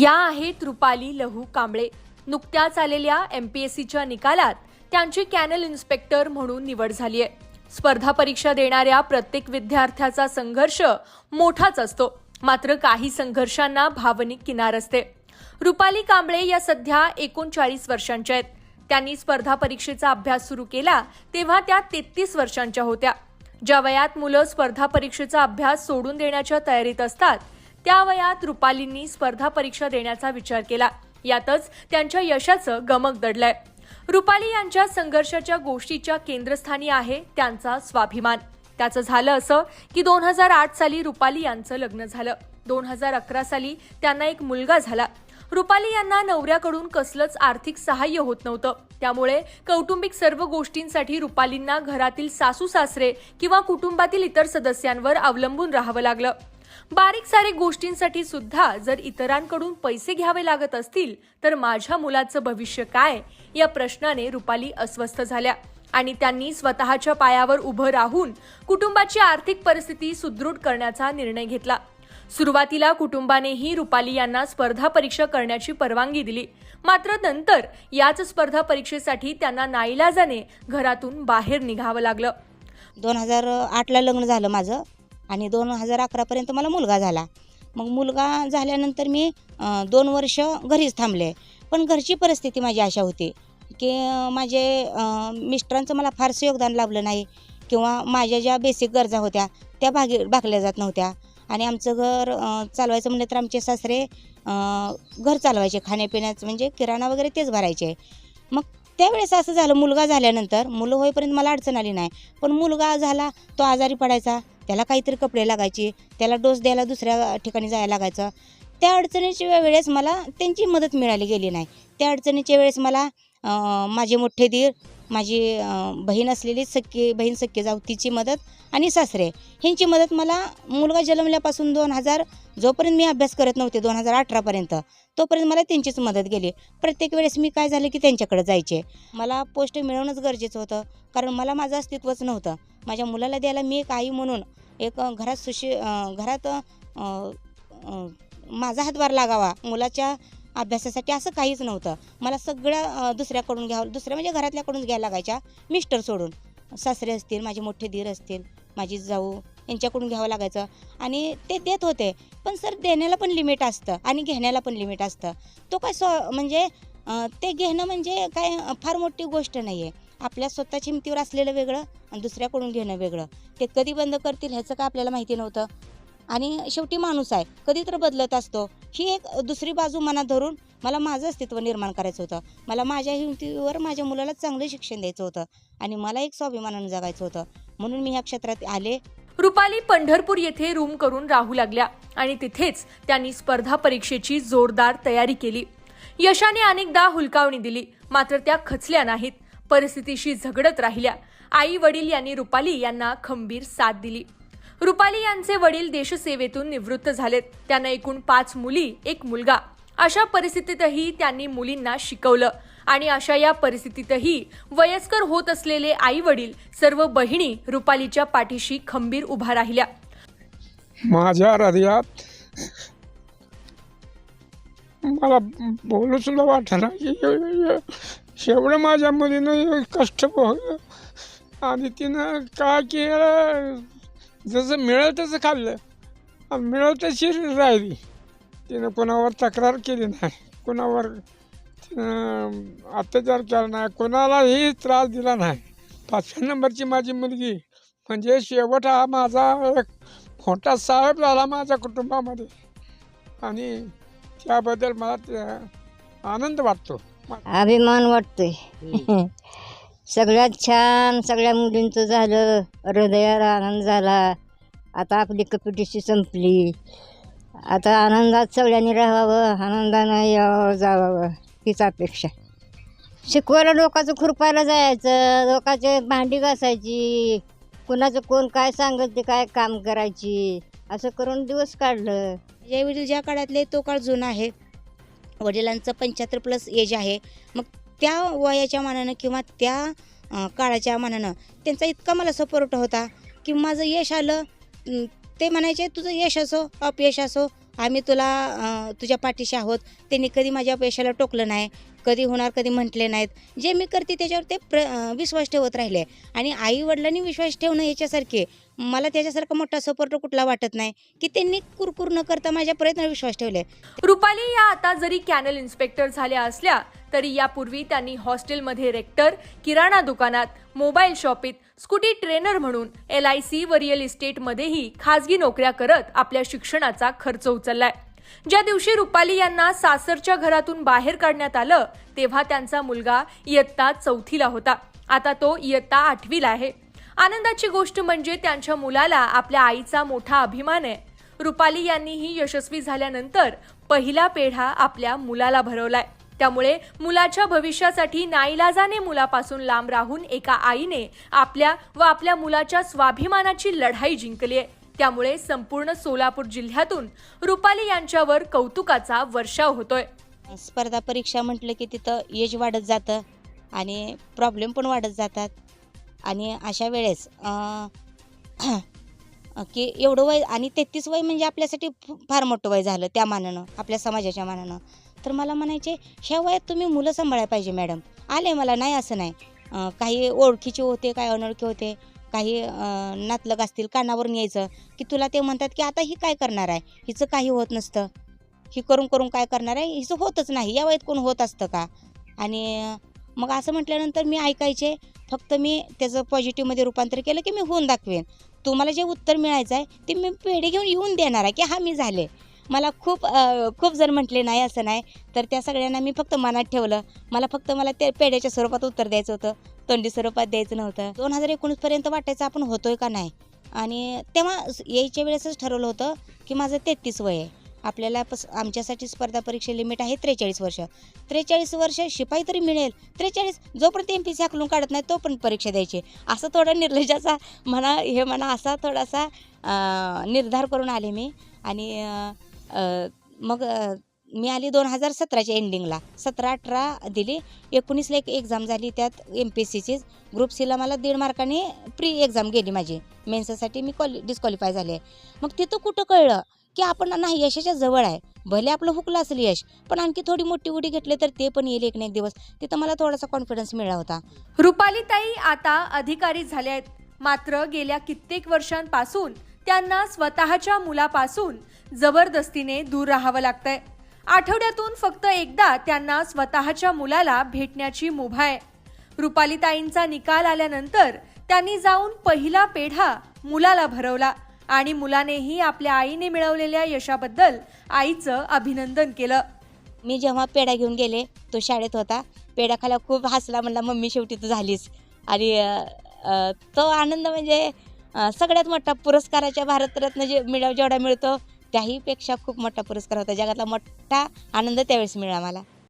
या आहेत रुपाली लहू कांबळे. नुकत्याच आलेल्या एम पी एस सीच्या निकालात त्यांची कॅनल इन्स्पेक्टर म्हणून निवड झाली आहे. स्पर्धा परीक्षा देणाऱ्या प्रत्येक विद्यार्थ्याचा संघर्ष मोठाच असतो. मात्र काही संघर्षांना भावनिक किनार असते. रुपाली कांबळे या सध्या एकोणचाळीस वर्षांच्या आहेत. त्यांनी स्पर्धा परीक्षेचा अभ्यास सुरू केला तेव्हा त्या तेहतीस वर्षांच्या होत्या. ज्या वयात मुलं स्पर्धा परीक्षेचा अभ्यास सोडून देण्याच्या तयारीत असतात त्या वयात रुपालींनी स्पर्धा परीक्षा देण्याचा विचार केला. यातच त्यांच्या यशाचं गमक दडलंय. रुपाली यांच्या संघर्षाच्या गोष्टीच्या केंद्रस्थानी आहे त्यांचा स्वाभिमान. त्याचं झालं असं की दोन हजार आठ साली रुपाली यांचं लग्न झालं. दोन हजार अकरा साली त्यांना एक मुलगा झाला. रुपाली यांना नवऱ्याकडून कसलंच आर्थिक सहाय्य होत नव्हतं. त्यामुळे कौटुंबिक सर्व गोष्टींसाठी रुपालींना घरातील सासू सासरे किंवा कुटुंबातील इतर सदस्यांवर अवलंबून राहावं लागलं. बारीक सारीक गोष्टींसाठी सुद्धा जर इतरांकडून पैसे घ्यावे लागत असतील तर माझ्या मुलाचं भविष्य काय? या प्रश्नाने रुपाली अस्वस्थ झाल्या. आणि त्यांनी स्वतःच्या पायावर उभं राहून कुटुंबाची आर्थिक परिस्थिती सुदृढ करण्याचा निर्णय घेतला. सुरुवातीला कुटुंबानेही रुपाली यांना स्पर्धा परीक्षा करण्याची परवानगी दिली. मात्र नंतर याच स्पर्धा परीक्षेसाठी त्यांना नाईलाजाने घरातून बाहेर निघावं लागलं. दोन हजार आठला लग्न झालं माझं. आणि दोन हजार अकरापर्यंत मला मुलगा झाला. मग मुलगा झाल्यानंतर मी दोन वर्ष घरीच थांबले. पण घरची परिस्थिती माझी अशा होती की माझे मिस्टरांचं मला फारसं योगदान लाभलं नाही किंवा माझ्या ज्या बेसिक गरजा होत्या त्या भागी भागल्या जात नव्हत्या. आणि आमचं घर चालवायचं म्हणलं तर आमचे सासरे घर चालवायचे खाण्यापिण्याचं म्हणजे किराणा वगैरे तेच भरायचे. मग त्यावेळेस असं झालं मुलगा झाल्यानंतर मुलं होईपर्यंत मला अडचण आली नाही. पण मुलगा झाला तो आजारी पडायचा. त्याला काहीतरी कपडे लागायचे त्याला डोस द्यायला दुसऱ्या ठिकाणी जायला लागायचं. त्या अडचणीच्या वेळेस मला त्यांची मदत मिळाली गेली नाही. त्या अडचणीच्या वेळेस मला माझे मोठे दीर माझी बहीण असलेली सख्खी बहीण सख्खी जाऊ तिची मदत आणि सासरे. ह्यांची मदत मला मुलगा जन्मल्यापासून दोन हजार जोपर्यंत मी अभ्यास करत नव्हते दोन हजार अठरापर्यंत तोपर्यंत मला त्यांचीच मदत गेली. प्रत्येक वेळेस मी काय झालं की त्यांच्याकडे जायचे. मला पोस्ट मिळवणंच गरजेचं होतं कारण मला माझं अस्तित्वच नव्हतं. माझ्या मुलाला द्यायला मी एक आई म्हणून एक घरात सुशी घरात माझा हातभार लागावा मुलाच्या अभ्यासासाठी असं काहीच नव्हतं. मला सगळं दुसऱ्याकडून घ्यावं दुसऱ्या म्हणजे घरातल्याकडूनच घ्यायला लागायच्या. मिस्टर सोडून. सासरे असतील माझे मोठे धीर असतील माझी जाऊ यांच्याकडून घ्यावं लागायचं. आणि ते देत होते. पण सर देण्याला पण लिमिट असतं आणि घेण्याला पण लिमिट असतं. तो काय स्व म्हणजे ते घेणं म्हणजे काय फार मोठी गोष्ट नाही आहे आपल्या स्वतःच्या हिमतीवर असलेलं वेगळं आणि दुसऱ्याकडून घेणं वेगळं. ते कधी बंद करतील ह्याचं काय आपल्याला माहिती नव्हतं. आणि शेवटी माणूस आहे. कधी तर बदलत असतो. ही एक दुसरी बाजू मनात धरून मला माझं अस्तित्व निर्माण करायचं होतं. मला माझ्या हिमतीवर माझ्या मुलाला चांगलं शिक्षण द्यायचं होतं. आणि मला एक स्वाभिमानानं जगायचं होतं. म्हणून मी ह्या क्षेत्रात आले. रुपाली पंढरपूर येथे रूम करून राहू लागल्या आणि तिथेच त्यांनी स्पर्धा परीक्षेची जोरदार तयारी केली. यशाने अनेकदा हुलकावणी दिली मात्र त्या खचल्या नाहीत. परिस्थितीशी झगडत राहिल्या. आई वडील यांनी रुपाली यांना खंबीर साथ दिली. रुपाली यांचे वडील देशसेवेतून निवृत्त झालेत. त्यांना एकूण पाच मुली एक मुलगा. अशा परिस्थितीतही त्यांनी मुलींना शिकवलं. आणि अशा या परिस्थितीतही वयस्कर होत असलेले आई वडील सर्व बहिणी रुपालीच्या पाठीशी खंबीर उभा राहिल्या. माझ्या हृदयात मला बोलू सुद्धा वाटणार एवढं माझ्या मुलीनं कष्ट आणि तिनं काय केलं? जसं मिळेल तसं खाल्लं. आणि मिळेल तशी राहिली. तिनं कोणावर तक्रार केली नाही. कोणावर अत्याचार केला नाही. कोणालाही त्रास दिला नाही. पाचव्या नंबरची माझी मुलगी. म्हणजे शेवट हा माझा एक मोठा साहेब झाला माझ्या कुटुंबामध्ये. आणि त्याबद्दल मला आनंद वाटतो. अभिमान वाटतोय. सगळ्यात छान सगळ्या मुलींचं झालं हृदयाला आनंद झाला. आता आपली कपिटीशी संपली. आता आनंदात सगळ्यांनी राहावं आनंदानं यावं जावावं हीच अपेक्षा. शिकवायला लोकांचं खुरपायला जायचं लोकांचे भांडी घासायची. कुणाचं कोण काय सांगत ते काय काम करायची. असं करून दिवस काढलं. जे वडील ज्या काळातले तो काळ जुना आहे. वडिलांचं पंच्याहत्तर प्लस एज आहे. मग त्या वयाच्या मानानं किंवा त्या काळाच्या मानानं त्यांचा इतका मला सपोर्ट होता की माझं यश आलं. ते म्हणायचे तुझं यश असो अपयश असो आम्ही तुला तुझ्या पाठीशी आहोत. त्यांनी कधी माझ्या अपयशाला टोकलं नाही कधी होणार कधी म्हटले नाहीत. जे मी करते त्याच्यावर ते प्र विश्वास ठेवत राहिले. आणि आई वडिलांनी विश्वास ठेवणं याच्यासारखे मला त्याच्यासारखा मोठा सपोर्ट कुठला वाटत नाही की त्यांनी कुरकुर न करता माझ्या प्रयत्न विश्वास ठेवले. रुपाली या आता जरी कॅनल इन्स्पेक्टर झाल्या असल्या तरी यापूर्वी त्यांनी हॉस्टेलमध्ये रेक्टर किराणा दुकानात मोबाईल शॉपीत स्कूटी ट्रेनर म्हणून एल आय सी व रिअल इस्टेटमध्येही खासगी नोकऱ्या करत आपल्या शिक्षणाचा खर्च उचललाय. ज्या दिवशी रुपाली यांना सासरच्या घरातून बाहेर काढण्यात आलं तेव्हा त्यांचा मुलगा इयत्ता चौथीला होता. आता तो इयत्ता आठवीला आहे. आनंदाची गोष्ट म्हणजे त्यांच्या मुलाला आपल्या आईचा मोठा अभिमान आहे. रुपाली यांनीही यशस्वी झाल्यानंतर पहिला पेढा आपल्या मुलाला भरवलाय. त्यामुळे मुलाच्या भविष्यासाठी नाईलाजाने मुलापासून लांब राहून एका आईने आपल्या व आपल्या मुलाच्या स्वाभिमानाची लढाई जिंकली आहे. त्यामुळे संपूर्ण सोलापूर जिल्ह्यातून रुपाली यांच्यावर कौतुकाचा वर्षाव होतोय. स्पर्धा परीक्षा म्हटलं की तिथं एज वाढत जातं आणि प्रॉब्लेम पण वाढत जातात. आणि अशा वेळेस की एवढं वय आणि तेहतीस वय म्हणजे आपल्यासाठी फार मोठं वय झालं त्या मानानं आपल्या समाजाच्या मानानं. तर मला म्हणायचे ह्या वयात तुम्ही मुलं सांभाळायला पाहिजे मॅडम. आले मला नाही असं नाही. काही ओळखीचे होते काही अनोळखी होते काही नातलग असतील कानावरून यायचं की तुला ते म्हणतात की आता ही काय करणार आहे? हिचं काही होत नसतं. ही करून करून काय करणार आहे? हिचं होतच नाही. या वयात कोण होत असतं का? आणि मग असं म्हटल्यानंतर मी ऐकायचे फक्त मी त्याचं पॉझिटिव्हमध्ये रूपांतर केलं की मी होऊन दाखवेन. तुम्हाला जे उत्तर मिळायचं आहे ते मी पेढे घेऊन येऊन देणार आहे की हा मी झाले. मला खूप खूप जर म्हटले नाही असं नाही. तर त्या सगळ्यांना मी फक्त मनात ठेवलं. मला फक्त मला ते पेढ्याच्या स्वरूपात उत्तर द्यायचं होतं. तोंडी स्वरूपात द्यायचं नव्हतं. दोन हजार एकोणीसपर्यंत वाटायचं आपण होतोय का नाही? आणि तेव्हा यायच्या वेळेसच ठरवलं होतं की माझं तेहतीस वय आहे. आपल्याला पस आमच्यासाठी स्पर्धा परीक्षा लिमिट आहे त्रेचाळीस वर्ष. त्रेचाळीस वर्ष शिपाई तरी मिळेल. त्रेचाळीस जोपर्यंत एम पी सी हाकलून काढत नाही तोपर्यंत परीक्षा द्यायची. असं थोडा निर्लजाचा म्हणा हे म्हणा असा थोडासा निर्धार करून आले मी. आणि मग मी आली दोन हजार सतराच्या एंडिंगला सतरा अठरा दिली. एकोणीसला एक एक्झाम झाली त्यात एम पी एस सीचीच ग्रुप सीला मला दीड मार्काने प्री एक्झाम गेली माझी. मेन्ससाठी मी कॉलि डिस्क्वालिफाय झाले. मग तिथं कुठं कळलं? की आपण नाही यशाच्या जवळ आहे. भले आपलं हुकलं असेल यश पण आणखी थोडी मोठी उडी घेतली तर ते पण येईल एक ना एक दिवस. तिथं मला थोडासा कॉन्फिडन्स मिळाला होता. रुपालीताई आता अधिकारी झाल्या आहेत. मात्र गेल्या कित्येक वर्षांपासून त्यांना स्वतःच्या मुलापासून जबरदस्तीने दूर राहावं लागतंय. आठवड्यातून फक्त एकदा त्यांना स्वतःच्या मुलाला भेटण्याची मुभा आहे. रुपालीताईंचा निकाल आल्यानंतर त्यांनी जाऊन पहिला पेढा मुलाला भरवला. आणि मुलानेही आपल्या आईने मिळवलेल्या यशाबद्दल आईचं अभिनंदन केलं. मी जेव्हा पेढा घेऊन गेले तो शाळेत होता. पेढा खायला खूप हसला म्हणला मम्मी शेवटी तू झालीस. आणि तो आनंद म्हणजे सगळ्यात मोठा पुरस्काराच्या भारतरत्न जे मिळव जेवढा मिळतो त्याहीपेक्षा खूप मोठा पुरस्कार होता. जगातला मोठा आनंद त्यावेळेस मिळाला मला.